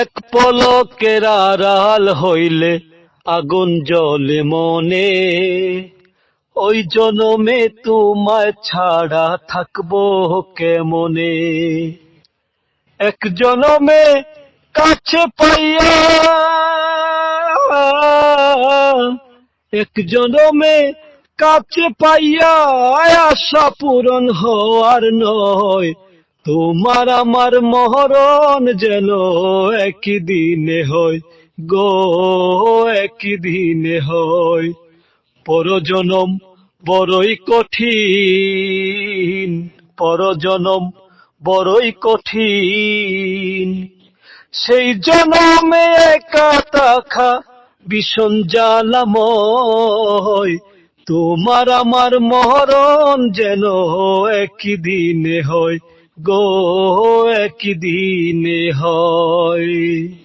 এক পলকের আড়াল হইলে আগুন জলে মনে। ওই জনমে তোমায় ছাড়া থাকব কেমনে? এক জনমে কাছে পাইয়া এক জনমে কাছে পাইয়া আশা পূরণ হওয়ার নয়। তোমার আমার মহরণ যেন একই দিনে হয় গো একই দিনে হয়। পরজনম বড়ই কঠিন, পরজনম বড়ই কঠিন। সেই জনমে একা থাকা ভীষণ জ্বালাময়। তোমার আমার মহরণ যেন একই দিনে হয় গো একই দিনে হয়।